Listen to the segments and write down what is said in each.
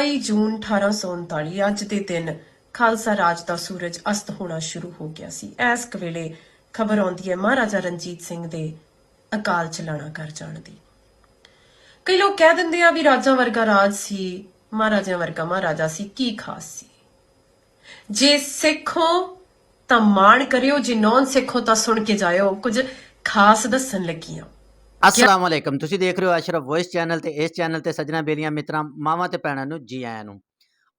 22 ਜੂਨ 1839 ਅੱਜ ਦੇ ਦਿਨ ਖਾਲਸਾ ਰਾਜ ਦਾ ਸੂਰਜ ਅਸਤ ਹੋਣਾ ਸ਼ੁਰੂ ਹੋ ਗਿਆ ਸੀ। ਇਸ ਕੁ ਵੇਲੇ ਖਬਰ ਆਉਂਦੀ ਹੈ ਮਹਾਰਾਜਾ ਰਣਜੀਤ ਸਿੰਘ ਦੇ ਅਕਾਲ ਚਲਾਣਾ ਕਰ ਜਾਣ ਦੀ। ਕਈ ਲੋਕ ਕਹਿ ਦਿੰਦੇ ਆ ਵੀ ਰਾਜਾਂ ਵਰਗਾ ਰਾਜ ਸੀ, ਮਹਾਰਾਜਿਆਂ ਵਰਗਾ ਮਹਾਰਾਜਾ ਸੀ, ਕੀ ਖਾਸ ਸੀ? ਜੇ ਸਿੱਖੋ ਤਾਂ ਮਾਣ ਕਰਿਓ, ਜੇ ਨੌਨ ਸਿੱਖੋ ਤਾਂ ਸੁਣ ਕੇ ਜਾਇਓ। ਕੁਝ ਖਾਸ ਦੱਸਣ ਲੱਗੀਆਂ। ਅਸਲਾਮ ਅਲੈਕਮ ਤੁਸੀਂ ਦੇਖ ਰਹੇ ਹੋ ਅਸ਼ਰਫ ਵੌਇਸ ਚੈਨਲ ਤੇ ਇਸ ਚੈਨਲ ਤੇ ਸੱਜਣਾ ਬੇਲੀਆਂ ਮਿੱਤਰਾਂ, ਮਾਵਾਂ ਤੇ ਭੈਣਾਂ ਨੂੰ, ਜੀ ਆਇਆਂ ਨੂੰ।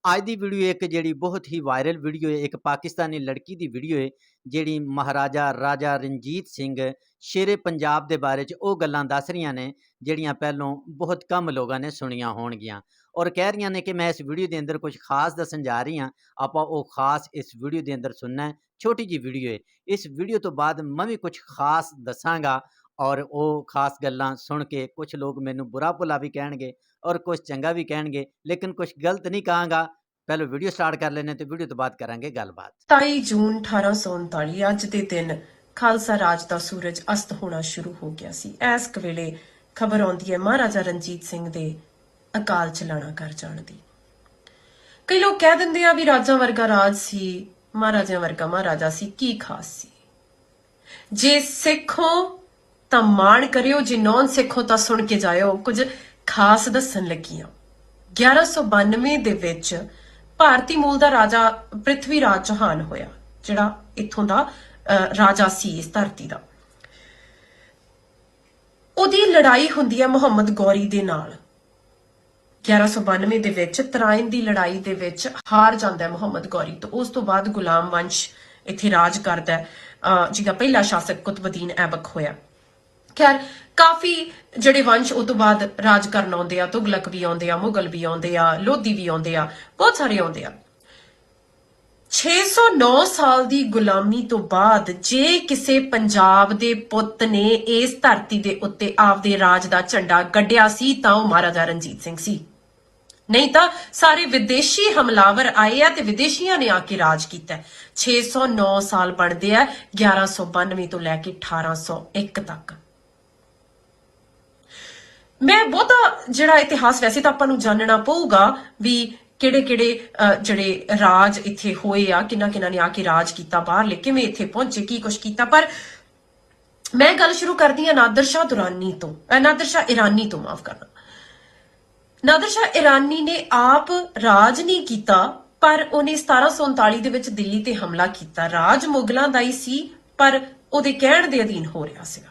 ਅੱਜ ਦੀ ਵੀਡੀਓ ਇੱਕ ਜਿਹੜੀ ਬਹੁਤ ਹੀ ਵਾਇਰਲ ਵੀਡੀਓ ਹੈ ਇੱਕ ਪਾਕਿਸਤਾਨੀ ਲੜਕੀ ਦੀ ਵੀਡੀਓ ਹੈ ਜਿਹੜੀ ਮਹਾਰਾਜਾ ਰਾਜਾ ਰਣਜੀਤ ਸਿੰਘ ਸ਼ੇਰੇ ਪੰਜਾਬ ਦੇ ਬਾਰੇ ਚ ਉਹ ਗੱਲਾਂ ਦੱਸ ਰਹੀਆਂ ਨੇ, ਜਿਹੜੀਆਂ ਪਹਿਲੋਂ ਬਹੁਤ ਕਮ ਲੋਕਾਂ ਨੇ ਸੁਣੀਆਂ ਹੋਣਗੀਆਂ। ਔਰ ਕਹਿ ਰਹੀਆਂ ਨੇ ਕਿ ਮੈਂ ਇਸ ਵੀਡੀਓ ਦੇ ਅੰਦਰ ਕੁਝ ਖਾਸ ਦੱਸਣ ਜਾ ਰਹੀ ਹਾਂ। ਆਪਾਂ ਉਹ ਖਾਸ ਇਸ ਵੀਡੀਓ ਦੇ ਅੰਦਰ ਸੁਣਨਾ ਹੈ, ਛੋਟੀ ਜੀ ਵੀਡੀਓ ਹੈ ਇਸ ਵੀਡੀਓ ਤੋਂ ਬਾਅਦ ਮੈਂ ਵੀ ਕੁਝ ਖਾਸ ਦੱਸਾਂਗਾ। ਔਰ ਉਹ ਖਾਸ ਗੱਲਾਂ ਸੁਣ ਕੇ ਕੁਝ ਲੋਕ ਮੈਨੂੰ ਬੁਰਾ ਭੁਲਾ ਵੀ ਕਹਿਣਗੇ ਔਰ ਕੁਝ ਚੰਗਾ ਵੀ ਕਹਿਣਗੇ, ਲੇਕਿਨ ਕੁਝ ਗਲਤ ਨਹੀਂ ਕਹਾਂਗਾ। ਪਹਿਲਾਂ ਵੀਡੀਓ ਸਟਾਰਟ ਕਰ ਲੈਣੇ ਤੇ ਵੀਡੀਓ ਤੋਂ ਬਾਅਦ ਕਰਾਂਗੇ ਗੱਲਬਾਤ। 27 ਜੂਨ 1839 ਅੱਜ ਦੇ ਦਿਨ ਖਾਲਸਾ ਰਾਜ ਦਾ ਸੂਰਜ ਅਸਤ ਹੋਣਾ ਸ਼ੁਰੂ ਹੋ ਗਿਆ ਸੀ। ਇਸ ਕੁ ਵੇਲੇ ਖਬਰ ਆਉਂਦੀ ਹੈ ਮਹਾਰਾਜਾ ਰਣਜੀਤ ਸਿੰਘ ਦੇ ਅਕਾਲ ਚਲਾਣਾ ਕਰ ਜਾਣ ਦੀ। ਕਈ ਲੋਕ ਕਹਿ ਦਿੰਦੇ ਆ ਵੀ ਰਾਜਾਂ ਵਰਗਾ ਰਾਜ ਸੀ, ਮਹਾਰਾਜਿਆਂ ਵਰਗਾ ਮਹਾਰਾਜਾ ਸੀ, ਕੀ ਖਾਸ ਸੀ? ਜੇ ਸਿੱਖ ਹੋ ਤਾਂ ਮਾਣ ਕਰਿਓ ਜੇ ਨੌਨ ਸਿੱਖੋ ਤਾਂ ਸੁਣ ਕੇ ਜਾਇਓ। ਕੁਝ ਖਾਸ ਦੱਸਣ ਲੱਗੀਆਂ। 1192 ਦੇ ਵਿੱਚ ਭਾਰਤੀ ਮੂਲ ਦਾ ਰਾਜਾ ਪ੍ਰਿਥਵੀ ਰਾਜ ਚੌਹਾਨ ਹੋਇਆ ਜਿਹੜਾ ਇੱਥੋਂ ਦਾ ਅਹ, ਰਾਜਾ ਸੀ ਇਸ ਧਰਤੀ ਦਾ। ਉਹਦੀ ਲੜਾਈ ਹੁੰਦੀ ਹੈ ਮੁਹੰਮਦ ਗੌਰੀ ਦੇ ਨਾਲ। 1192 ਦੇ ਵਿੱਚ ਤਰਾਇਨ ਦੀ ਲੜਾਈ ਦੇ ਵਿੱਚ ਹਾਰ ਜਾਂਦਾ ਹੈ ਮੁਹੰਮਦ ਗੌਰੀ। ਤੋਂ ਉਸ ਤੋਂ ਬਾਅਦ ਗੁਲਾਮ ਵੰਸ਼ ਇੱਥੇ ਰਾਜ ਕਰਦਾ ਹੈ। ਅਹ, ਜਿਹਦਾ ਪਹਿਲਾ ਸ਼ਾਸਕ ਕੁਤਬਦੀਨ ਐਬਕ ਹੋਇਆ। ਖੈਰ, ਕਾਫੀ ਜਿਹੜੇ ਵੰਸ਼, ਉਹ ਤੋਂ ਬਾਅਦ ਰਾਜ ਕਰਨ ਆਉਂਦੇ ਆ, ਤੁਗਲਕ ਵੀ ਆਉਂਦੇ ਆ, ਮੁਗਲ ਵੀ ਆਉਂਦੇ ਆ, ਲੋਧੀ ਵੀ ਆਉਂਦੇ ਆ, ਬਹੁਤ ਸਾਰੇ ਆਉਂਦੇ ਆ। 609 ਸਾਲ ਦੀ ਗੁਲਾਮੀ ਤੋਂ ਬਾਅਦ ਜੇ ਕਿਸੇ ਪੰਜਾਬ ਦੇ ਪੁੱਤ ਨੇ ਇਸ ਧਰਤੀ ਦੇ ਉੱਤੇ ਆਪਦੇ ਰਾਜ ਦਾ ਝੰਡਾ ਗੱਡਿਆ ਸੀ, ਤਾਂ ਉਹ ਮਹਾਰਾਜਾ ਰਣਜੀਤ ਸਿੰਘ ਸੀ। ਨਹੀਂ ਤਾਂ ਸਾਰੇ ਵਿਦੇਸ਼ੀ ਹਮਲਾਵਰ ਆਏ ਆ ਤੇ ਵਿਦੇਸ਼ੀਆਂ ਨੇ ਆ ਕੇ ਰਾਜ ਕੀਤਾ। ਹੈ। 609 ਸਾਲ ਬਣਦੇ ਆ 1192 ਤੋਂ ਲੈ ਕੇ 1801 ਤੱਕ। ਮੈਂ ਬਹੁਤਾ ਜਿਹੜਾ ਇਤਿਹਾਸ ਵੈਸੇ ਤਾਂ ਆਪਾਂ ਨੂੰ ਜਾਣਨਾ ਪਊਗਾ ਵੀ ਕਿਹੜੇ ਕਿਹੜੇ ਜਿਹੜੇ ਰਾਜ ਇੱਥੇ ਹੋਏ ਆ, ਕਿੰਨਾ ਕਿੰਨਾ ਨੇ ਆ ਕੇ ਰਾਜ ਕੀਤਾ, ਬਾਹਰਲੇ ਕਿਵੇਂ ਇੱਥੇ ਪਹੁੰਚੇ, ਕੀ ਕੁਛ ਕੀਤਾ। ਪਰ ਮੈਂ ਗੱਲ ਸ਼ੁਰੂ ਕਰਦੀ ਆ ਨਾਦਰ ਸ਼ਾਹ ਦੁਰਾਨੀ ਤੋਂ ਨਾਦਰ ਸ਼ਾਹ ਇਰਾਨੀ ਤੋਂ ਮਾਫ ਕਰਨਾ। ਨਾਦਰ ਸ਼ਾਹ ਇਰਾਨੀ ਨੇ ਆਪ ਰਾਜ ਨਹੀਂ ਕੀਤਾ, ਪਰ ਉਹਨੇ 1739 ਦੇ ਵਿੱਚ ਦਿੱਲੀ ਤੇ ਹਮਲਾ ਕੀਤਾ। ਰਾਜ ਮੁਗਲਾਂ ਦਾ ਹੀ ਸੀ, ਪਰ ਉਹਦੇ ਕਹਿਣ ਦੇ ਅਧੀਨ ਹੋ ਰਿਹਾ ਸੀ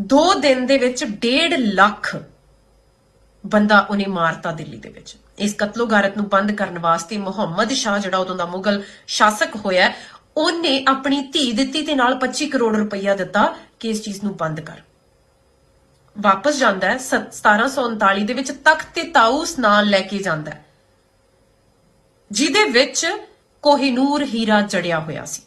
ਦੋ ਦਿਨ ਦੇ ਵਿੱਚ 1.5 ਲੱਖ ਬੰਦਾ ਉਹਨੇ ਮਾਰਤਾ ਦਿੱਲੀ ਦੇ ਵਿੱਚ। ਇਸ ਕਤਲੋਗਾਰਤ ਨੂੰ ਬੰਦ ਕਰਨ ਵਾਸਤੇ ਮੁਹੰਮਦ ਸ਼ਾਹ, ਜਿਹੜਾ ਉਦੋਂ ਦਾ ਮੁਗਲ ਸ਼ਾਸਕ ਹੋਇਆ, ਉਹਨੇ ਆਪਣੀ ਧੀ ਦਿੱਤੀ ਤੇ ਨਾਲ 25 ਕਰੋੜ ਰੁਪਈਆ ਦਿੱਤਾ ਕਿ ਇਸ ਚੀਜ਼ ਨੂੰ ਬੰਦ ਕਰ। ਵਾਪਸ ਜਾਂਦਾ ਹੈ 1739 ਦੇ ਵਿੱਚ ਤਖਤ ਤੇ ਤਾਊਸ ਨਾਲ ਲੈ ਕੇ ਜਾਂਦਾ ਜਿਹਦੇ ਵਿੱਚ ਕੋਹਿਨੂਰ ਹੀਰਾ ਜੜਿਆ ਹੋਇਆ ਸੀ।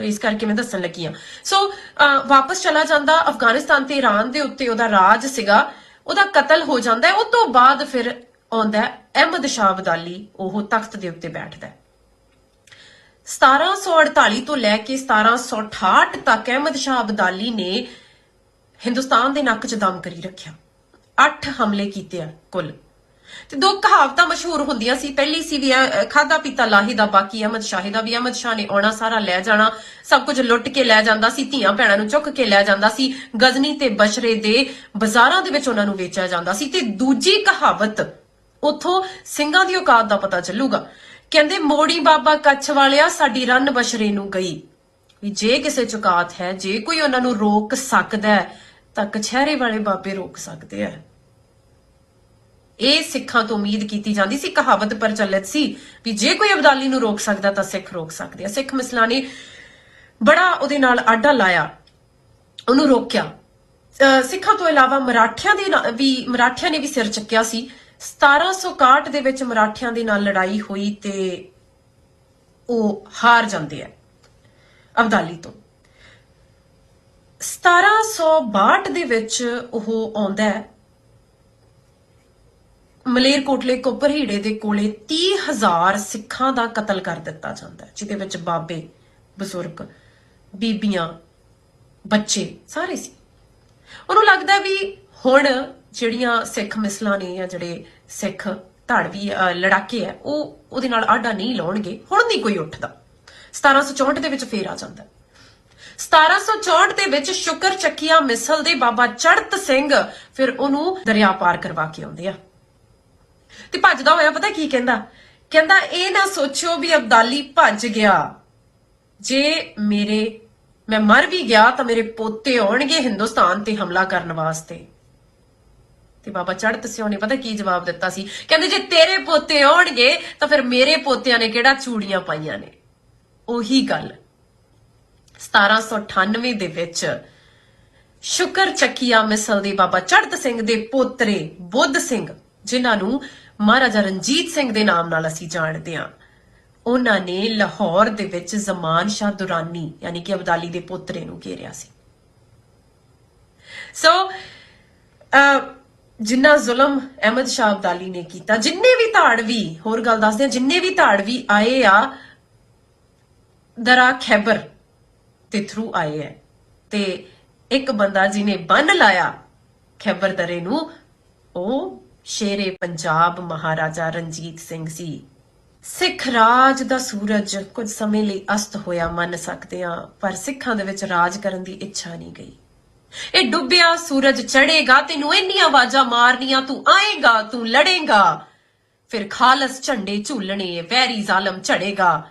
ਸੋ ਇਸ ਕਰਕੇ ਮੈਂ ਦੱਸਣ ਲੱਗੀ ਆ ਸੋ ਅਹ, ਵਾਪਸ ਚਲਾ ਜਾਂਦਾ ਅਫਗਾਨਿਸਤਾਨ ਤੇ ਈਰਾਨ ਦੇ ਉੱਤੇ ਉਹਦਾ ਰਾਜ ਸੀਗਾ। ਉਹਦਾ ਕਤਲ ਹੋ ਜਾਂਦਾ ਉਹ ਤੋਂ ਬਾਅਦ ਫਿਰ ਆਉਂਦਾ ਅਹਿਮਦ ਸ਼ਾਹ ਅਬਦਾਲੀ। ਉਹ ਤਖਤ ਦੇ ਉੱਤੇ ਬੈਠਦਾ ਹੈ। 1748 ਤੋਂ ਲੈ ਕੇ 1768 ਤੱਕ ਅਹਿਮਦ ਸ਼ਾਹ ਅਬਦਾਲੀ ਨੇ ਹਿੰਦੁਸਤਾਨ ਦੇ ਨੱਕ 'ਚ ਦਮ ਕਰੀ ਰੱਖਿਆ। 8 ਹਮਲੇ ਕੀਤੇ ਆ ਕੁੱਲ। ਤੇ ਦੋ ਕਹਾਵਤਾਂ ਮਸ਼ਹੂਰ ਹੁੰਦੀਆਂ ਸੀ। ਪਹਿਲੀ ਸੀ ਵੀ ਅਹ, ਖਾਦਾ ਪੀਤਾ ਲਾਹੀ ਦਾ ਬਾਕੀ ਅਹਿਮਦ ਸ਼ਾਹੀ ਦਾ ਵੀ। ਅਹਿਮਦ ਸ਼ਾਹ ਨੇ ਆਉਣਾ ਸਾਰਾ ਲੈ ਜਾਣਾ। ਸਭ ਕੁਝ ਲੁੱਟ ਕੇ ਲੈ ਜਾਂਦਾ ਸੀ ਧੀਆਂ ਭੈਣਾਂ ਨੂੰ ਚੁੱਕ ਕੇ ਲੈ ਜਾਂਦਾ ਸੀ। ਗਜ਼ਨੀ ਤੇ ਬਸ਼ਰੇ ਦੇ ਬਾਜ਼ਾਰਾਂ ਦੇ ਵਿੱਚ ਉਹਨਾਂ ਨੂੰ ਵੇਚਿਆ ਜਾਂਦਾ ਸੀ। ਤੇ ਦੂਜੀ ਕਹਾਵਤ ਉਥੋਂ ਸਿੰਘਾਂ ਦੀ ਔਕਾਤ ਦਾ ਪਤਾ ਚੱਲੂਗਾ। ਕਹਿੰਦੇ ਮੋੜੀ ਬਾਬਾ ਕੱਛ ਵਾਲਿਆ ਸਾਡੀ ਰੰਨ ਬਸ਼ਰੇ ਨੂੰ ਗਈ। ਵੀ ਜੇ ਕਿਸੇ ਚੁਕਾਤ ਹੈ ਜੇ ਕੋਈ ਉਹਨਾਂ ਨੂੰ ਰੋਕ ਸਕਦਾ ਹੈ ਤਾਂ ਕਛਹਿਰੇ ਵਾਲੇ ਬਾਬੇ ਰੋਕ ਸਕਦੇ ਆ। ਇਹ ਸਿੱਖਾਂ ਤੋਂ ਉਮੀਦ ਕੀਤੀ ਜਾਂਦੀ ਸੀ, ਕਹਾਵਤ ਪ੍ਰਚਲਿਤ ਸੀ ਵੀ ਜੇ ਕੋਈ ਅਬਦਾਲੀ ਨੂੰ ਰੋਕ ਸਕਦਾ ਤਾਂ ਸਿੱਖ ਰੋਕ ਸਕਦੇ ਆ। ਸਿੱਖ ਮਿਸਲਾਂ ਨੇ ਬੜਾ ਉਹਦੇ ਨਾਲ ਆਡਾ ਲਾਇਆ, ਉਹਨੂੰ ਰੋਕਿਆ। ਅਹ ਸਿੱਖਾਂ ਤੋਂ ਇਲਾਵਾ ਮਰਾਠਿਆਂ ਦੇ ਨਾਲ ਵੀ ਮਰਾਠਿਆਂ ਨੇ ਵੀ ਸਿਰ ਚੱਕਿਆ ਸੀ। 1761 ਦੇ ਵਿੱਚ ਮਰਾਠਿਆਂ ਦੇ ਨਾਲ ਲੜਾਈ ਹੋਈ ਤੇ ਉਹ ਹਾਰ ਜਾਂਦੇ ਆ, ਅਬਦਾਲੀ ਤੋਂ। 1762 ਦੇ ਵਿੱਚ ਉਹ ਆਉਂਦਾ ਹੈ ਮਲੇਰਕੋਟਲੇ ਕੋਪਰਹੀੜੇ ਦੇ ਕੋਲੇ 30000 ਸਿੱਖਾਂ ਦਾ ਕਤਲ ਕਰ ਦਿੱਤਾ ਜਾਂਦਾ ਹੈ, ਜਿਹਦੇ ਵਿੱਚ ਬਾਬੇ, ਬਜ਼ੁਰਗ, ਬੀਬੀਆਂ, ਬੱਚੇ ਸਾਰੇ ਸੀ। ਉਹਨੂੰ ਲੱਗਦਾ ਵੀ ਹੁਣ ਜਿਹੜੀਆਂ ਸਿੱਖ ਮਿਸਲਾਂ ਨੇ ਜਾਂ ਜਿਹੜੇ ਸਿੱਖ ਧੜਵੀ ਲੜਾਕੇ ਹੈ, ਉਹ ਉਹਦੇ ਨਾਲ ਆਡਾ ਨਹੀਂ ਲਾਉਣਗੇ, ਹੁਣ ਨਹੀਂ ਕੋਈ ਉੱਠਦਾ। 1764 ਦੇ ਵਿੱਚ ਫੇਰ ਆ ਜਾਂਦਾ ਹੈ। 1764 ਦੇ ਵਿੱਚ ਸ਼ੁਕਰ ਚੱਕੀਆ ਮਿਸਲ ਦੇ ਬਾਬਾ ਚੜਤ ਸਿੰਘ ਫਿਰ ਉਹਨੂੰ ਦਰਿਆ ਪਾਰ ਕਰਵਾ ਕੇ ਆਉਂਦੇ ਆ। ਤੇ ਭੱਜਦਾ ਹੋਇਆ ਪਤਾ ਕੀ ਕਹਿੰਦਾ? ਕਹਿੰਦਾ, ਇਹ ਨਾ ਸੋਚਿਓ ਵੀ ਅਬਦਾਲੀ ਭੱਜ ਗਿਆ। ਜੇ ਮੇਰੇ, ਮੈਂ ਮਰ ਵੀ ਗਿਆ ਤਾਂ ਮੇਰੇ ਪੋਤੇ ਆਉਣਗੇ ਹਿੰਦੁਸਤਾਨ ਤੇ ਹਮਲਾ ਕਰਨ ਵਾਸਤੇ। ਤੇ ਬਾਬਾ ਚੜਤ ਸਿਓ ਨੇ ਪਤਾ ਕੀ ਜਵਾਬ ਦਿੱਤਾ ਸੀ? ਕਹਿੰਦੇ, ਜੇ ਤੇਰੇ ਪੋਤੇ ਆਉਣਗੇ ਤਾਂ ਫਿਰ ਮੇਰੇ ਪੋਤਿਆਂ ਨੇ ਕਿਹੜਾ ਚੂੜੀਆਂ ਪਾਈਆਂ ਨੇ? ਉਹੀ ਗੱਲ। 1798 ਦੇ ਵਿੱਚ ਸ਼ੁਕਰ ਚੱਕੀਆ ਮਿਸਲ ਦੇ ਬਾਬਾ ਚੜਤ ਸਿੰਘ ਦੇ ਪੋਤਰੇ ਬੁੱਧ ਸਿੰਘ, ਜਿਨ੍ਹਾਂ ਨੂੰ ਮਹਾਰਾਜਾ ਰਣਜੀਤ ਸਿੰਘ ਦੇ ਨਾਮ ਨਾਲ ਅਸੀਂ ਜਾਣਦੇ ਹਾਂ। ਉਹਨਾਂ ਨੇ ਲਾਹੌਰ ਦੇ ਵਿੱਚ ਜ਼ਮਾਨ ਸ਼ਾਹ ਦੁਰਾਨੀ, ਯਾਨੀ ਕਿ ਅਬਦਾਲੀ ਦੇ ਪੋਤਰੇ ਨੂੰ ਘੇਰਿਆ ਸੀ। ਸੋ ਜਿੰਨਾ ਜ਼ੁਲਮ ਅਹਿਮਦ ਸ਼ਾਹ ਅਬਦਾਲੀ ਨੇ ਕੀਤਾ, ਜਿੰਨੇ ਵੀ ਧਾੜਵੀ ਹੋਰ ਗੱਲ ਦੱਸਦੇ ਆ ਜਿੰਨੇ ਵੀ ਧਾੜਵੀ ਆਏ ਆ, ਦਰਾ ਖੈਬਰ ਦੇ ਥਰੂ ਆਏ ਹੈ। ਤੇ ਇੱਕ ਬੰਦਾ ਜਿਹਨੇ ਬੰਨ ਲਾਇਆ ਖੈਬਰ ਦਰੇ ਨੂੰ, ਉਹ ਸ਼ੇਰੇ ਪੰਜਾਬ ਮਹਾਰਾਜਾ ਰਣਜੀਤ ਸਿੰਘ ਸੀ ਸਿੱਖ ਰਾਜ ਦਾ ਸੂਰਜ ਕੁਝ ਸਮੇਂ ਲਈ ਅਸਤ ਹੋਇਆ ਮੰਨ ਸਕਦੇ ਹਾਂ ਪਰ ਸਿੱਖਾਂ ਦੇ ਵਿੱਚ ਰਾਜ ਕਰਨ ਦੀ ਇੱਛਾ ਨਹੀਂ ਗਈ। ਇਹ ਡੁੱਬਿਆ ਸੂਰਜ ਚੜੇਗਾ ਤੈਨੂੰ ਇੰਨੀਆਂ ਆਵਾਜ਼ਾਂ ਮਾਰਨੀਆਂ, ਤੂੰ ਆਏਗਾ, ਤੂੰ ਲੜੇਗਾ। ਫਿਰ ਖਾਲਸ ਝੰਡੇ ਝੂਲਣੇ, ਵੈਰੀ ਜ਼ਾਲਮ ਝੜੇਗਾ।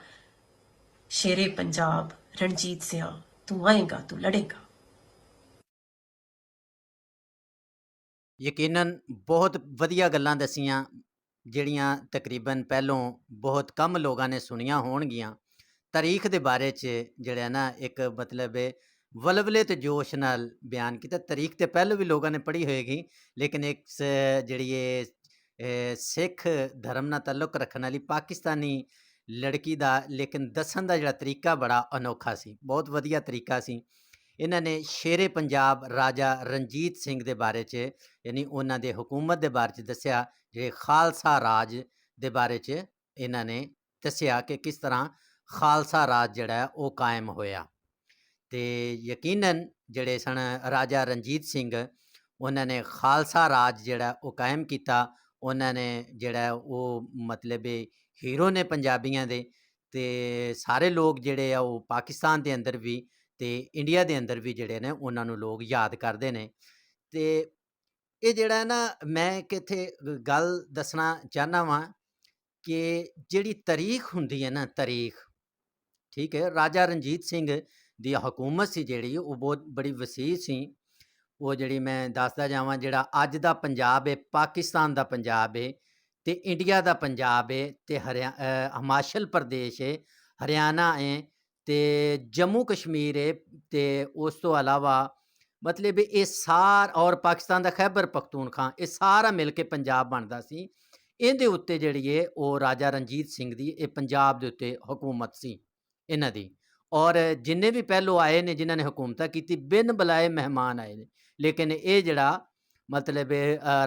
ਸ਼ੇਰੇ ਪੰਜਾਬ, ਰਣਜੀਤ ਸਿਆ, ਤੂੰ ਆਏਗਾ, ਤੂੰ ਲੜੇਗਾ। ਯਕੀਨਨ ਬਹੁਤ ਵਧੀਆ ਗੱਲਾਂ ਦੱਸੀਆਂ, ਜਿਹੜੀਆਂ ਤਕਰੀਬਨ ਪਹਿਲੋਂ ਬਹੁਤ ਕਮ ਲੋਕਾਂ ਨੇ ਸੁਣੀਆਂ ਹੋਣਗੀਆਂ। ਤਾਰੀਖ ਦੇ ਬਾਰੇ 'ਚ ਜਿਹੜਾ ਨਾ ਇੱਕ ਮਤਲਬ ਹੈ ਵਲਵਲੇ ਤੇ ਜੋਸ਼ ਨਾਲ ਬਿਆਨ ਕੀਤਾ। ਤਾਰੀਖ ਤੇ ਪਹਿਲਾਂ ਵੀ ਲੋਕਾਂ ਨੇ ਪੜ੍ਹੀ ਹੋਏਗੀ, ਲੇਕਿਨ ਇੱਕ ਸ- ਜਿਹੜੀ ਇਹ ਇਹ ਸਿੱਖ ਧਰਮ ਨਾਲ ਤਾਲੁਕ ਰੱਖਣ ਵਾਲੀ ਪਾਕਿਸਤਾਨੀ ਲੜਕੀ ਦਾ, ਲੇਕਿਨ ਦੱਸਣ ਦਾ ਜਿਹੜਾ ਤਰੀਕਾ ਬੜਾ ਅਨੋਖਾ ਸੀ। ਬਹੁਤ ਵਧੀਆ ਤਰੀਕਾ ਸੀ। ਇਹਨਾਂ ਨੇ ਸ਼ੇਰੇ ਪੰਜਾਬ ਰਾਜਾ ਰਣਜੀਤ ਸਿੰਘ ਦੇ ਬਾਰੇ 'ਚ, ਯਾਨੀ ਉਹਨਾਂ ਦੇ ਹਕੂਮਤ ਦੇ ਬਾਰੇ 'ਚ ਦੱਸਿਆ, ਜਿਹੜੇ ਖਾਲਸਾ ਰਾਜ ਦੇ ਬਾਰੇ 'ਚ ਇਹਨਾਂ ਨੇ ਦੱਸਿਆ ਕਿ ਕਿਸ ਤਰ੍ਹਾਂ ਖਾਲਸਾ ਰਾਜ ਜਿਹੜਾ ਉਹ ਕਾਇਮ ਹੋਇਆ। ਤੇ ਯਕੀਨਨ ਜਿਹੜੇ ਸਨ ਰਾਜਾ ਰਣਜੀਤ ਸਿੰਘ, ਉਹਨਾਂ ਨੇ ਖਾਲਸਾ ਰਾਜ ਜਿਹੜਾ ਉਹ ਕਾਇਮ ਕੀਤਾ। ਉਹਨਾਂ ਨੇ ਜਿਹੜਾ ਉਹ ਮਤਲਬ ਇਹ ਹੀਰੋ ਨੇ ਪੰਜਾਬੀਆਂ ਦੇ ਤੇ ਸਾਰੇ ਲੋਕ ਜਿਹੜੇ ਆ ਉਹ ਪਾਕਿਸਤਾਨ ਦੇ ਅੰਦਰ ਵੀ ਤੇ ਇੰਡੀਆ ਦੇ ਅੰਦਰ ਵੀ ਜਿਹੜੇ ਨੇ, ਉਹਨਾਂ ਨੂੰ ਲੋਕ ਯਾਦ ਕਰਦੇ ਨੇ। ਤੇ ਇਹ ਜਿਹੜਾ ਨਾ, ਮੈਂ ਕਿਥੇ ਗੱਲ ਦੱਸਣਾ ਚਾਹਨਾ ਵਾਂ ਕਿ ਜਿਹੜੀ ਤਾਰੀਖ ਹੁੰਦੀ ਹੈ ਨਾ, ਤਾਰੀਖ, ਠੀਕ ਹੈ, ਰਾਜਾ ਰਣਜੀਤ ਸਿੰਘ ਦੀ ਹਕੂਮਤ ਸੀ ਜਿਹੜੀ, ਉਹ ਬਹੁਤ ਬੜੀ ਵਸੀਹ ਸੀ। ਉਹ ਜਿਹੜੀ ਮੈਂ ਦੱਸਦਾ ਜਾਵਾਂ, ਜਿਹੜਾ ਅੱਜ ਦਾ ਪੰਜਾਬ ਹੈ ਪਾਕਿਸਤਾਨ ਦਾ ਪੰਜਾਬ ਹੈ ਤੇ ਇੰਡੀਆ ਦਾ ਪੰਜਾਬ ਹੈ ਤੇ ਹਰਿਆ ਹਿਮਾਚਲ ਪ੍ਰਦੇਸ਼ ਹੈ ਹਰਿਆਣਾ ਹੈ ਤੇ ਜੰਮੂ ਕਸ਼ਮੀਰ ਹੈ ਤੇ ਉਸ ਤੋਂ ਇਲਾਵਾ ਮਤਲਬ ਇਹ ਸਾਰ ਔਰ ਪਾਕਿਸਤਾਨ ਦਾ ਖੈਬਰ ਪਖਤੂਨਖਵਾ, ਇਹ ਸਾਰਾ ਮਿਲ ਕੇ ਪੰਜਾਬ ਬਣਦਾ ਸੀ। ਇਹਦੇ ਉੱਤੇ ਜਿਹੜੀ ਹੈ ਉਹ ਰਾਜਾ ਰਣਜੀਤ ਸਿੰਘ ਦੀ, ਇਹ ਪੰਜਾਬ ਦੇ ਉੱਤੇ ਹਕੂਮਤ ਸੀ ਇਹਨਾਂ ਦੀ। ਔਰ ਜਿੰਨੇ ਵੀ ਪਹਿਲੋਂ ਆਏ ਨੇ, ਜਿਨ੍ਹਾਂ ਨੇ ਹਕੂਮਤਾਂ ਕੀਤੀ, ਬਿਨ ਬੁਲਾਏ ਮਹਿਮਾਨ ਆਏ ਨੇ। ਲੇਕਿਨ ਇਹ ਜਿਹੜਾ ਮਤਲਬ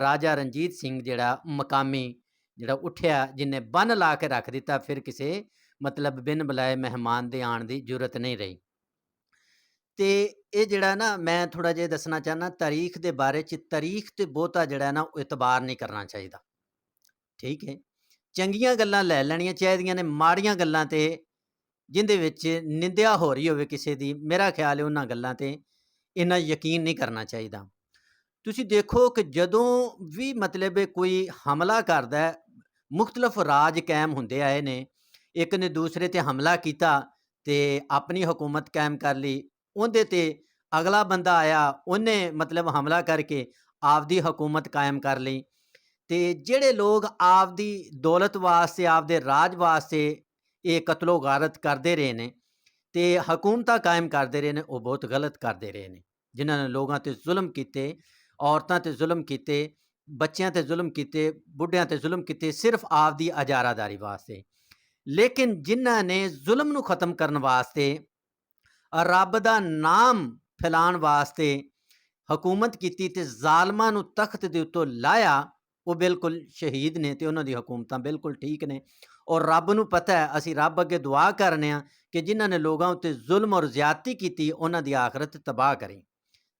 ਰਾਜਾ ਰਣਜੀਤ ਸਿੰਘ ਜਿਹੜਾ ਮਕਾਮੀ ਜਿਹੜਾ ਉੱਠਿਆ, ਜਿਨੇ ਬੰਨ ਲਾ ਕੇ ਰੱਖ ਦਿੱਤਾ, ਫਿਰ ਕਿਸੇ ਮਤਲਬ ਬਿਨ ਬੁਲਾਏ ਮਹਿਮਾਨ ਦੇ ਆਣ ਦੀ ਜ਼ਰੂਰਤ ਨਹੀਂ ਰਹੀ। ਤੇ ਇਹ ਜਿਹੜਾ ਨਾ ਮੈਂ ਥੋੜਾ ਜਿਹਾ ਦੱਸਣਾ ਚਾਹਨਾ ਤਾਰੀਖ ਦੇ ਬਾਰੇ ਚ ਤਾਰੀਖ ਤੇ ਬਹੁਤਾ ਜਿਹੜਾ ਨਾ ਉਹ ਇਤਬਾਰ ਨਹੀਂ ਕਰਨਾ ਚਾਹੀਦਾ। ਠੀਕ ਹੈ? ਚੰਗੀਆਂ ਗੱਲਾਂ ਲੈ ਲੈਣੀਆਂ ਚਾਹੀਦੀਆਂ ਨੇ, ਮਾੜੀਆਂ ਗੱਲਾਂ ਤੇ ਜਿੰਦੇ ਵਿੱਚ ਨਿੰਦਿਆ ਹੋ ਰਹੀ ਹੋਵੇ ਕਿਸੇ ਦੀ, ਮੇਰਾ ਖਿਆਲ ਹੈ ਉਹਨਾਂ ਗੱਲਾਂ ਤੇ ਇੰਨਾ ਯਕੀਨ ਨਹੀਂ ਕਰਨਾ ਚਾਹੀਦਾ। ਤੁਸੀਂ ਦੇਖੋ ਕਿ ਜਦੋਂ ਵੀ ਮਤਲਬ ਕੋਈ ਹਮਲਾ ਕਰਦਾ ਹੈ ਮੁxtਲਫ ਰਾਜ ਕਾਇਮ ਹੁੰਦੇ ਆਏ ਨੇ ਇੱਕ ਨੇ ਦੂਸਰੇ ਤੇ ਹਮਲਾ ਕੀਤਾ ਤੇ ਆਪਣੀ ਹਕੂਮਤ ਕਾਇਮ ਕਰ ਲਈ। ਉਹਦੇ ਤੇ ਅਗਲਾ ਬੰਦਾ ਆਇਆ, ਉਹਨੇ ਮਤਲਬ ਹਮਲਾ ਕਰਕੇ ਆਪਦੀ ਹਕੂਮਤ ਕਾਇਮ ਕਰ ਲਈ। ਤੇ ਜਿਹੜੇ ਲੋਕ ਆਪਦੀ ਦੌਲਤ ਵਾਸਤੇ, ਆਪਦੇ ਰਾਜ ਵਾਸਤੇ ਇਹ ਕਤਲੋ ਗਾਰਤ ਕਰਦੇ ਰਹੇ ਨੇ ਤੇ ਹਕੂਮਤਾਂ ਕਾਇਮ ਕਰਦੇ ਰਹੇ ਨੇ, ਉਹ ਬਹੁਤ ਗਲਤ ਕਰਦੇ ਰਹੇ ਨੇ। ਜਿਨ੍ਹਾਂ ਨੇ ਲੋਕਾਂ ਤੇ ਜ਼ੁਲਮ ਕੀਤੇ, ਔਰਤਾਂ ਤੇ ਜ਼ੁਲਮ ਕੀਤੇ, ਬੱਚਿਆਂ ਤੇ ਜ਼ੁਲਮ ਕੀਤੇ, ਬੁੱਢਿਆਂ ਤੇ ਜ਼ੁਲਮ ਕੀਤੇ ਸਿਰਫ ਆਪਦੀ ਅਜਾਰਾਦਾਰੀ ਵਾਸਤੇ। ਲੇਕਿਨ ਜਿਨ੍ਹਾਂ ਨੇ ਜ਼ੁਲਮ ਨੂੰ ਖਤਮ ਕਰਨ ਵਾਸਤੇ ਰੱਬ ਦਾ ਨਾਮ ਫੈਲਾਉਣ ਵਾਸਤੇ ਹਕੂਮਤ ਕੀਤੀ ਤੇ ਜ਼ਾਲਮਾਂ ਨੂੰ ਤਖਤ ਦੇ ਉੱਤੋਂ ਲਾਇਆ, ਉਹ ਬਿਲਕੁਲ ਸ਼ਹੀਦ ਨੇ ਤੇ ਉਹਨਾਂ ਦੀ ਹਕੂਮਤਾਂ ਬਿਲਕੁਲ ਠੀਕ ਨੇ। ਔਰ ਰੱਬ ਨੂੰ ਪਤਾ ਹੈ, ਅਸੀਂ ਰੱਬ ਅੱਗੇ ਦੁਆ ਕਰਨੇ ਆ ਕਿ ਜਿਨ੍ਹਾਂ ਨੇ ਲੋਕਾਂ ਉੱਤੇ ਜ਼ੁਲਮ ਔਰ ਜ਼ਿਆਦਤੀ ਕੀਤੀ, ਉਹਨਾਂ ਦੀ ਆਖਰਤ ਤਬਾਹ ਕਰੇ।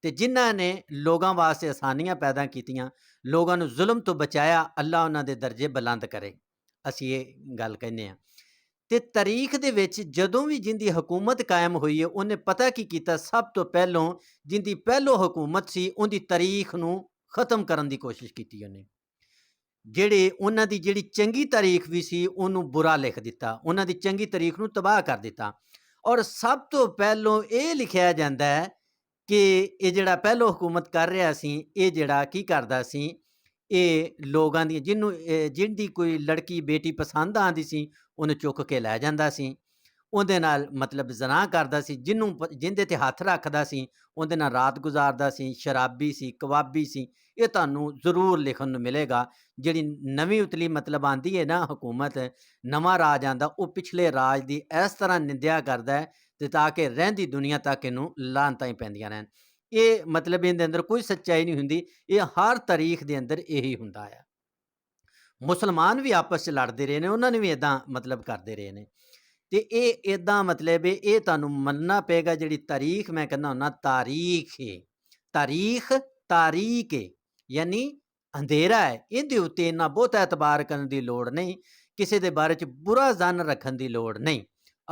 ਤੇ ਜਿਨ੍ਹਾਂ ਨੇ ਲੋਕਾਂ ਵਾਸਤੇ ਆਸਾਨੀਆਂ ਪੈਦਾ ਕੀਤੀਆਂ, ਲੋਕਾਂ ਨੂੰ ਜ਼ੁਲਮ ਤੋਂ ਬਚਾਇਆ ਅੱਲਾ ਉਹਨਾਂ ਦੇ ਦਰਜੇ ਬੁਲੰਦ ਕਰੇ। ਅਸੀਂ ਇਹ ਗੱਲ ਕਹਿੰਦੇ ਆ ਤੇ ਤਾਰੀਖ ਦੇ ਵਿੱਚ ਜਦੋਂ ਵੀ ਜਿੰਦੀ ਹਕੂਮਤ ਕਾਇਮ ਹੋਈ ਹੈ, ਉਹਨੇ ਪਤਾ ਕੀ ਕੀਤਾ? ਸਭ ਤੋਂ ਪਹਿਲੋਂ ਜਿੰਦੀ ਪਹਿਲੋ ਹਕੂਮਤ ਸੀ, ਉਹਦੀ ਤਾਰੀਖ ਨੂੰ ਖਤਮ ਕਰਨ ਦੀ ਕੋਸ਼ਿਸ਼ ਕੀਤੀ ਉਹਨੇ। ਜਿਹੜੇ ਉਹਨਾਂ ਦੀ ਜਿਹੜੀ ਚੰਗੀ ਤਾਰੀਖ ਵੀ ਸੀ, ਉਹਨੂੰ ਬੁਰਾ ਲਿਖ ਦਿੱਤਾ। ਉਹਨਾਂ ਦੀ ਚੰਗੀ ਤਾਰੀਖ ਨੂੰ ਤਬਾਹ ਕਰ ਦਿੱਤਾ। ਔਰ ਸਭ ਤੋਂ ਪਹਿਲੋਂ ਇਹ ਲਿਖਿਆ ਜਾਂਦਾ ਹੈ ਕਿ ਇਹ ਜਿਹੜਾ ਪਹਿਲੋ ਹਕੂਮਤ ਕਰ ਰਿਹਾ ਸੀ, ਇਹ ਜਿਹੜਾ ਕੀ ਕਰਦਾ ਸੀ ਇਹ ਲੋਕਾਂ ਦੀ, ਜਿਹਨੂੰ ਜਿਹਦੀ ਕੋਈ ਲੜਕੀ ਬੇਟੀ ਪਸੰਦ ਆਂਦੀ ਸੀ, ਉਹਨੂੰ ਚੁੱਕ ਕੇ ਲੈ ਜਾਂਦਾ ਸੀ। ਉਹਦੇ ਨਾਲ ਮਤਲਬ ਜ਼ਨਾ ਕਰਦਾ ਸੀ, ਜਿਹਨੂੰ ਪ- ਜਿਹਦੇ ਤੇ ਹੱਥ ਰੱਖਦਾ ਸੀ, ਉਹਦੇ ਨਾਲ ਰਾਤ ਗੁਜ਼ਾਰਦਾ ਸੀ, ਸ਼ਰਾਬੀ ਸੀ ਕਵਾਬੀ ਸੀ, ਇਹ ਤੁਹਾਨੂੰ ਜ਼ਰੂਰ ਲਿਖਣ ਨੂੰ ਮਿਲੇਗਾ। ਜਿਹੜੀ ਨਵੀਂ ਉਤਲੀ ਮਤਲਬ ਆਂਦੀ ਹੈ ਨਾ ਹਕੂਮਤ, ਨਵਾਂ ਰਾਜ ਆਂਦਾ ਉਹ ਪਿਛਲੇ ਰਾਜ ਦੀ ਇਸ ਤਰ੍ਹਾਂ ਨਿੰਦਿਆ ਕਰਦਾ ਹੈ, ਤੇ ਤਾਂ ਕਿ ਰਹਿੰਦੀ ਦੁਨੀਆ ਤੱਕ ਇਹਨੂੰ ਲਾਂਤਾਂ ਹੀ ਪੈਂਦੀਆਂ ਰਹਿਣ। ਇਹ ਮਤਲਬ ਇਹਦੇ ਅੰਦਰ ਕੋਈ ਸੱਚਾਈ ਨਹੀਂ ਹੁੰਦੀ ਇਹ ਹਰ ਤਾਰੀਖ ਦੇ ਅੰਦਰ ਇਹੀ ਹੁੰਦਾ ਆ। ਮੁਸਲਮਾਨ ਵੀ ਆਪਸ 'ਚ ਲੜਦੇ ਰਹੇ ਨੇ ਉਹਨਾਂ ਨੇ ਵੀ ਇਦਾਂ ਮਤਲਬ ਕਰਦੇ ਰਹੇ ਨੇ। ਤੇ ਇਹ ਇਦਾਂ ਮਤਲਬ ਇਹ ਤੁਹਾਨੂੰ ਮੰਨਣਾ ਪਏਗਾ ਜਿਹੜੀ ਤਾਰੀਖ ਮੈਂ ਕਹਿੰਦਾ ਹੁੰਦਾ ਤਾਰੀਖ ਹੈ ਤਾਰੀਖ ਤਾਰੀਖ ਹੈ ਯਾਨੀ ਅੰਧੇਰਾ ਹੈ। ਇਹਦੇ ਉੱਤੇ ਇੰਨਾ ਬਹੁਤ ਐਤਬਾਰ ਕਰਨ ਦੀ ਲੋੜ ਨਹੀਂ ਕਿਸੇ ਦੇ ਬਾਰੇ 'ਚ ਬੁਰਾ ਜ਼ਨ ਰੱਖਣ ਦੀ ਲੋੜ ਨਹੀਂ।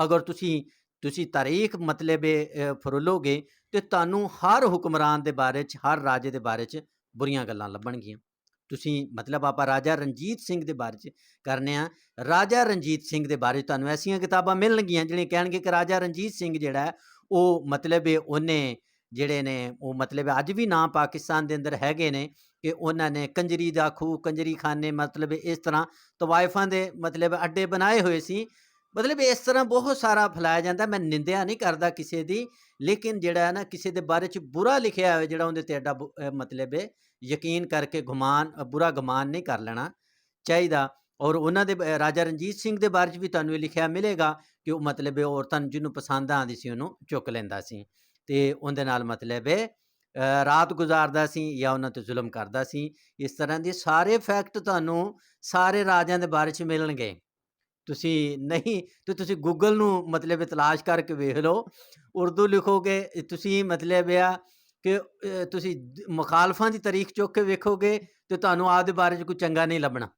ਅਗਰ ਤੁਸੀਂ ਤੁਸੀਂ ਤਾਰੀਖ ਮਤਲਬ ਇਹ, ਫਰੋਲੋਗੇ ਤੇ ਤੁਹਾਨੂੰ ਹਰ ਹੁਕਮਰਾਨ ਦੇ ਬਾਰੇ 'ਚ, ਹਰ ਰਾਜੇ ਦੇ ਬਾਰੇ 'ਚ ਬੁਰੀਆਂ ਗੱਲਾਂ ਲੱਭਣਗੀਆਂ। ਤੁਸੀਂ ਮਤਲਬ ਆਪਾਂ ਰਾਜਾ ਰਣਜੀਤ ਸਿੰਘ ਦੇ ਬਾਰੇ 'ਚ ਕਰਨੇ ਆ। ਰਾਜਾ ਰਣਜੀਤ ਸਿੰਘ ਦੇ ਬਾਰੇ 'ਚ ਤੁਹਾਨੂੰ ਐਸੀਆਂ ਕਿਤਾਬਾਂ ਮਿਲਣਗੀਆਂ ਜਿਹੜੀਆਂ ਕਹਿਣਗੇ ਕਿ ਰਾਜਾ ਰਣਜੀਤ ਸਿੰਘ ਜਿਹੜਾ ਉਹ ਮਤਲਬ ਉਹਨੇ ਜਿਹੜੇ ਨੇ, ਉਹ ਮਤਲਬ ਅੱਜ ਵੀ ਨਾਂ ਪਾਕਿਸਤਾਨ ਦੇ ਅੰਦਰ ਹੈਗੇ ਨੇ ਕਿ ਉਹਨਾਂ ਨੇ ਕੰਜਰੀ ਦਾ ਖੂਹ ਕੰਜਰੀ ਖਾਨੇ ਮਤਲਬ ਇਸ ਤਰ੍ਹਾਂ ਤਵਾਇਫਾਂ ਦੇ ਮਤਲਬ ਅੱਡੇ ਬਣਾਏ ਹੋਏ ਸੀ। ਮਤਲਬ ਇਸ ਤਰ੍ਹਾਂ ਬਹੁਤ ਸਾਰਾ ਫੈਲਾਇਆ ਜਾਂਦਾ, ਮੈਂ ਨਿੰਦਿਆ ਨਹੀਂ ਕਰਦਾ ਕਿਸੇ ਦੀ, ਲੇਕਿਨ ਜਿਹੜਾ ਹੈ ਨਾ ਕਿਸੇ ਦੇ ਬਾਰੇ ਚ ਬੁਰਾ ਲਿਖਿਆ ਹੋਵੇ ਜਿਹੜਾ ਉਹਦੇ ਤੇ ਐਡਾ ਬੁ- ਮਤਲਬ ਹੈ, ਯਕੀਨ ਕਰਕੇ ਗੁਮਾਨ, ਬੁਰਾ ਗੁਮਾਨ ਨਹੀਂ ਕਰ ਲੈਣਾ ਚਾਹੀਦਾ। ਔਰ ਉਹਨਾਂ ਦੇ ਰਾਜਾ ਰਣਜੀਤ ਸਿੰਘ ਦੇ ਬਾਰੇ ਚ ਵੀ ਤੁਹਾਨੂੰ ਇਹ ਲਿਖਿਆ ਮਿਲੇਗਾ ਕਿ ਉਹ ਮਤਲਬ ਹੈ ਔਰਤਾਂ ਨੂੰ ਜਿਹਨੂੰ ਪਸੰਦ ਆਉਂਦੀ ਸੀ, ਉਹਨੂੰ ਚੁੱਕ ਲੈਂਦਾ ਸੀ। ਤੇ ਉਹਦੇ ਨਾਲ ਮਤਲਬ ਹੈ ਰਾਤ ਗੁਜ਼ਾਰਦਾ ਸੀ ਜਾਂ ਉਹਨਾਂ ਤੇ ਜ਼ੁਲਮ ਕਰਦਾ ਸੀ। ਇਸ ਤਰ੍ਹਾਂ ਦੇ ਸਾਰੇ ਫੈਕਟ ਤੁਹਾਨੂੰ ਸਾਰੇ ਰਾਜਿਆਂ ਦੇ ਬਾਰੇ ਚ ਮਿਲਣਗੇ। ਤੁਸੀਂ ਨਹੀਂ ਤੇ ਤੁਸੀਂ ਗੂਗਲ ਨੂੰ ਮਤਲਬ ਤਲਾਸ਼ ਕਰਕੇ ਵੇਖ ਲਓ। ਉਰਦੂ ਲਿਖੋਗੇ ਤੁਸੀਂ ਮਤਲਬ ਆ ਕਿ ਅ, ਤੁਸੀਂ ਦ- ਮੁਖਾਲਫਾਂ ਦੀ ਤਾਰੀਖ ਚੁੱਕ ਕੇ ਵੇਖੋਗੇ ਤੇ ਤੁਹਾਨੂੰ ਆਪਦੇ ਬਾਰੇ 'ਚ ਕੋਈ ਚੰਗਾ ਨਹੀਂ ਲੱਭਣਾ।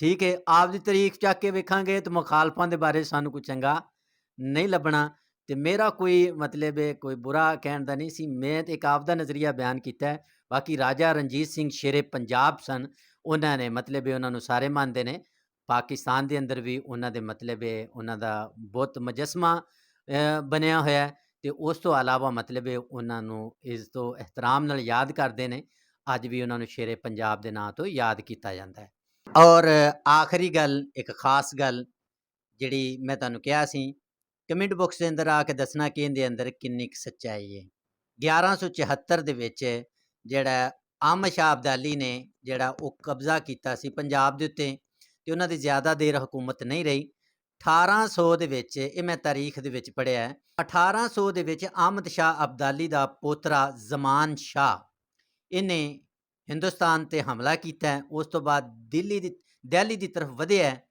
ਠੀਕ ਹੈ ਆਪ ਦੀ ਤਾਰੀਖ ਚੱਕ ਕੇ ਵੇਖਾਂਗੇ ਤੇ ਮੁਖਾਲਫਾਂ ਦੇ ਬਾਰੇ ਸਾਨੂੰ ਕੋਈ ਚੰਗਾ ਨਹੀਂ ਲੱਭਣਾ। ਤੇ ਮੇਰਾ ਕੋਈ ਮਤਲਬ ਹੈ ਕੋਈ ਬੁਰਾ ਕਹਿਣ ਦਾ ਨਹੀਂ ਸੀ। ਮੈਂ ਤੇ ਇੱਕ ਆਪ ਦਾ ਨਜ਼ਰੀਆ ਬਿਆਨ ਕੀਤਾ ਹੈ। ਬਾਕੀ ਰਾਜਾ ਰਣਜੀਤ ਸਿੰਘ ਸ਼ੇਰੇ ਪੰਜਾਬ ਸਨ। ਉਹਨਾਂ ਨੇ ਮਤਲਬ ਹੈ ਉਹਨਾਂ ਨੂੰ ਸਾਰੇ ਮੰਨਦੇ ਨੇ। ਪਾਕਿਸਤਾਨ ਦੇ ਅੰਦਰ ਵੀ ਉਹਨਾਂ ਦੇ ਮਤਲਬ ਹੈ ਉਹਨਾਂ ਦਾ ਬਹੁਤ ਮਜਸਮਾ ਬਣਿਆ ਹੋਇਆ ਹੈ ਤੇ ਉਸ ਤੋਂ ਇਲਾਵਾ ਮਤਲਬ ਹੈ ਉਹਨਾਂ ਨੂੰ ਇਸ ਤੋਂ ਇਹਤਰਾਮ ਨਾਲ ਯਾਦ ਕਰਦੇ ਨੇ, ਅੱਜ ਵੀ ਉਹਨਾਂ ਨੂੰ ਸ਼ੇਰੇ ਪੰਜਾਬ ਦੇ ਨਾਂ ਤੋਂ ਯਾਦ ਕੀਤਾ ਜਾਂਦਾ ਹੈ। ਔਰ ਆਖਰੀ ਗੱਲ, ਇੱਕ ਖਾਸ ਗੱਲ ਜਿਹੜੀ ਮੈਂ ਤੁਹਾਨੂੰ ਕਿਹਾ ਸੀ, ਕਮੈਂਟ ਬਾਕਸ ਦੇ ਅੰਦਰ ਆ ਕੇ ਦੱਸਣਾ ਕਿ ਇਹਦੇ ਅੰਦਰ ਕਿੰਨੀ ਕੁ ਸੱਚਾਈ ਹੈ। 1174 ਦੇ ਵਿੱਚ ਜਿਹੜਾ ਆਮ ਸ਼ਾਹ ਅਬਦਾਲੀ ਨੇ ਜਿਹੜਾ ਉਹ ਕਬਜ਼ਾ ਕੀਤਾ ਸੀ ਪੰਜਾਬ ਦੇ ਉੱਤੇ ਤੇ ਉਹਨਾਂ ਦੀ ਜ਼ਿਆਦਾ ਦੇਰ ਹਕੂਮਤ ਨਹੀਂ ਰਹੀ। 1800 ਦੇ ਵਿੱਚ, ਇਹ ਮੈਂ ਤਾਰੀਖ ਦੇ ਵਿੱਚ ਪੜ੍ਹਿਆ ਹੈ 1800 ਦੇ ਵਿੱਚ ਆਮਦ ਸ਼ਾਹ ਅਬਦਾਲੀ ਦਾ ਪੋਤਰਾ ਜ਼ਮਾਨ ਸ਼ਾਹ, ਇਹਨੇ ਹਿੰਦੁਸਤਾਨ ਤੇ ਹਮਲਾ ਕੀਤਾ ਉਸ ਤੋਂ ਬਾਅਦ ਦਿੱਲੀ ਦੀ ਦਿੱਲੀ ਦੀ ਤਰਫ ਵਧਿਆ ਹੈ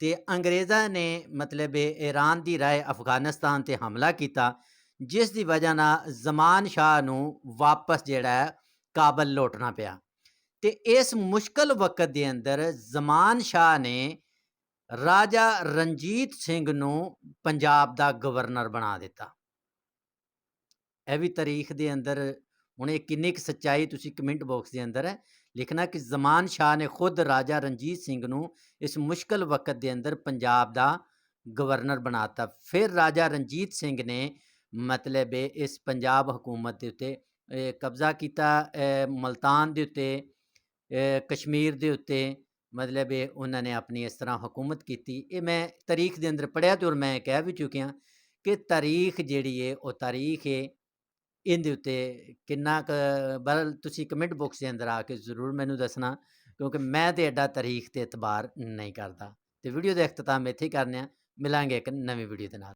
ਤੇ ਅੰਗਰੇਜ਼ਾਂ ਨੇ ਮਤਲਬ ਇਹ ਈਰਾਨ ਦੀ ਰਾਏ ਅਫਗਾਨਿਸਤਾਨ ਤੇ ਹਮਲਾ ਕੀਤਾ, ਜਿਸ ਦੀ ਵਜ੍ਹਾ ਨਾਲ ਜ਼ਮਾਨ ਸ਼ਾਹ ਨੂੰ ਵਾਪਸ ਜਿਹੜਾ ਕਾਬਲ ਲੋਟਣਾ ਪਿਆ। ਤੇ ਇਸ ਮੁਸ਼ਕਲ ਵਕਤ ਦੇ ਅੰਦਰ ਜ਼ਮਾਨ ਸ਼ਾਹ ਨੇ ਰਾਜਾ ਰਣਜੀਤ ਸਿੰਘ ਨੂੰ ਪੰਜਾਬ ਦਾ ਗਵਰਨਰ ਬਣਾ ਦਿੱਤਾ। ਇਹ ਵੀ ਤਾਰੀਖ ਦੇ ਅੰਦਰ ਹੁਣ ਇਹ ਕਿੰਨੀ ਕੁ ਸੱਚਾਈ ਤੁਸੀਂ ਕਮੈਂਟ ਬਾਕਸ ਦੇ ਅੰਦਰ ਲਿਖਣਾ ਕਿ ਜ਼ਮਾਨ ਸ਼ਾਹ ਨੇ ਖੁਦ ਰਾਜਾ ਰਣਜੀਤ ਸਿੰਘ ਨੂੰ ਇਸ ਮੁਸ਼ਕਲ ਵਕਤ ਦੇ ਅੰਦਰ ਪੰਜਾਬ ਦਾ ਗਵਰਨਰ ਬਣਾਤਾ ਫਿਰ ਰਾਜਾ ਰਣਜੀਤ ਸਿੰਘ ਨੇ ਮਤਲਬ ਇਹ ਇਸ ਪੰਜਾਬ ਹਕੂਮਤ ਦੇ ਉੱਤੇ ਕਬਜ਼ਾ ਕੀਤਾ ਅਹ, ਮਲਤਾਨ ਦੇ ਉੱਤੇ ਕਸ਼ਮੀਰ ਦੇ ਉੱਤੇ ਮਤਲਬ ਇਹ ਉਹਨਾਂ ਨੇ ਆਪਣੀ ਇਸ ਤਰ੍ਹਾਂ ਹਕੂਮਤ ਕੀਤੀ। ਇਹ ਮੈਂ ਤਾਰੀਖ ਦੇ ਅੰਦਰ ਪੜਿਆ ਤੇ ਔਰ ਮੈਂ ਕਹਿ ਵੀ ਚੁੱਕਿਆ ਕਿ ਤਾਰੀਖ ਜਿਹੜੀ ਹੈ ਉਹ ਤਾਰੀਖ ਹੈ ਇਹਦੇ ਉੱਤੇ ਕਿੰਨਾ ਕੁ ਬਲ ਤੁਸੀਂ ਕਮੈਂਟ ਬਾਕਸ ਦੇ ਅੰਦਰ ਆ ਕੇ ਜ਼ਰੂਰ ਮੈਨੂੰ ਦੱਸਣਾ, ਕਿਉਂਕਿ ਮੈਂ ਤੇ ਐਡਾ ਤਾਰੀਖ ਤੇ ਇਤਬਾਰ ਨਹੀਂ ਕਰਦਾ। ਤੇ ਵੀਡੀਓ ਦਾ ਇਖਤਤਾਮ ਇੱਥੇ ਹੀ ਕਰਨੇ ਮਿਲਾਂਗੇ ਇੱਕ ਨਵੀਂ ਵੀਡੀਓ ਦੇ ਨਾਲ।